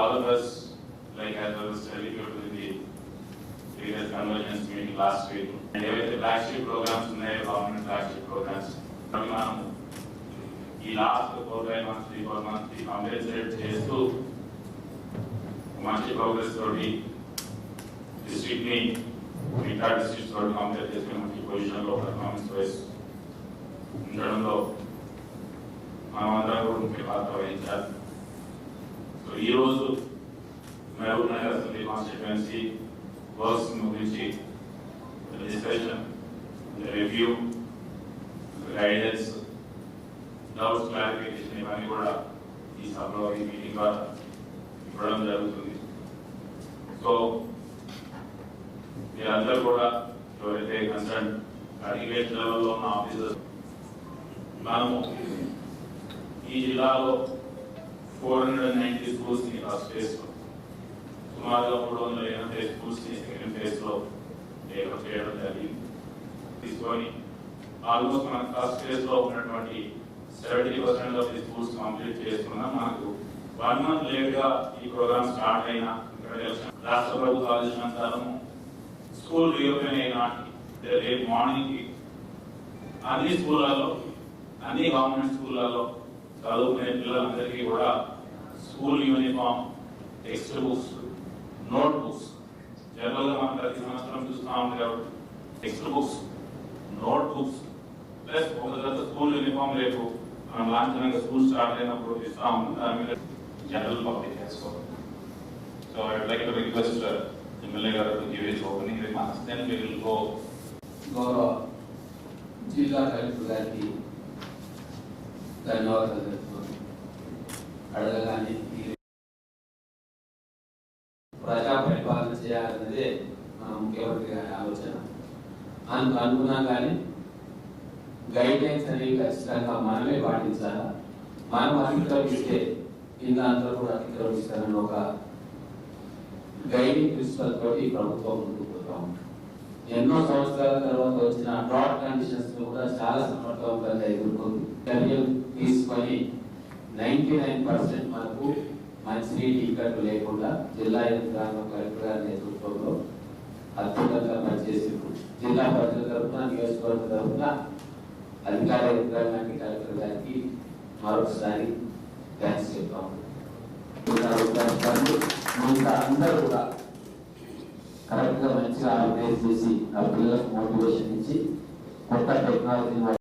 all of us, like as I was telling you in the previous convergence meeting last week, and ఏవైతే flagship programmes ఉన్నాయో government flagship programmes అవి మనం ఈ last four five months three four months compensate చేస్తూ మంచి progress తోటి district ని మిగతా డిస్ట్రిక్ట్స్ తోటి కంపేర్ చేస్తే మంచి పొజిషన్ లో పర్ఫార్మెన్స్ వైస్ ఉండడంలో మనమందరం కూడా ముఖ్య పాత్ర వహించాలి ఈరోజు Mahbub Nagar assembly constituency works గురించి discussion review guidance doubts clarification ఇవన్నీ కూడా ఈ సభలో ఈ మీటింగ్ ద్వారా ఇవ్వడం జరుగుతుంది. సో మీరందరూ కూడా ఎవరైతే కన్సర్న్ అడిగేట్ లెవెల్లో ఉన్న ఆఫీసర్ మనము ఈ జిల్లాలో ఫోర్ హండ్రెడ్ నైన్టీ స్కూల్స్ని ఫస్ట్ ఫేజ్లో సుమారుగా మూడు వందల ఎనభై స్కూల్స్ని సెకండ్ ఫేజ్లో డెవలప్ చేయడం జరిగింది. తీసుకొని ఆల్మోస్ట్ మన ఫస్ట్ ఫేజ్లో ఉన్నటువంటి seventy percent of the schools complete చేసుకున్నాం మనకు వన్ మంత్ లేట్గా ఈ ప్రోగ్రామ్ స్టార్ట్ అయినా ఇక్కడ రాష్ట్ర ప్రభుత్వ ఆదేశానుసారము స్కూల్ రీఓపెన్ అయిన నాటికి రేపు మార్నింగ్కి అన్ని స్కూళ్ళలో అన్ని గవర్నమెంట్ స్కూళ్ళలో చదువుకునే పిల్లలందరికీ కూడా school uniform text books note books general గా మనం ప్రతి సంవత్సరం చూస్తా ఉంది కాబట్టి text books note books plus ఒక తర్వాత స్కూల్ యూనిఫామ్ రేపు మనం లాంఛనంగా స్కూల్ స్టార్ట్ అయినప్పుడు ఇస్తా ఉన్నాం దాని మీద జనరల్ పబ్లిక్ చేసుకోవాలి so I would like to request MLA గారు to give his opening remarks then we will go గౌరవ జిల్లా కలెక్టర్ గారికి ధన్యవాదాలు. తెలుపుతున్నాను అడగగానే ప్రజా పరిపాలన చేయాలన్నదే మన ముఖ్యమంత్రి గారి ఆలోచన. అందుకు అనుకున్నా కానీ గైడ్ లైన్స్ అనేవి ఖచ్చితంగా మనమే పాటించాలా? మనం అతిక్రమిస్తే కింద అందరూ కూడా అతిక్రమిస్తారని ఒక గైడింగ్ ప్రిన్సిపల్ తోటి ఈ ప్రభుత్వం ముందుకు పోతా ఉంటుంది ఎన్నో సంవత్సరాల తర్వాత వచ్చిన డ్రాట్ కండిషన్స్ కూడా చాలా సమర్థవంతంగా ఎదుర్కొంది. చర్యలు నైన్టీ నైన్ పర్సెంట్ మనకు మంచినీటి ఇక్కట్లు లేకుండా జిల్లా యంత్రాంగం కలెక్టర్ గారి నేతృత్వంలో అద్భుతంగా పనిచేసిండ్రు. జిల్లా ప్రజల తరఫున నియోజకవర్గ తరఫున అధికార యంత్రాంగానికి కలెక్టర్ గారికి మరొకసారి థ్యాంక్స్ చెప్తాము మిగతా అందరూ కూడా కరెక్ట్గా మంచిగా ఆర్గనైజ్ చేసి ఆ పిల్లలకు మోటివేషన్ ఇచ్చి కొత్త టెక్నాలజీ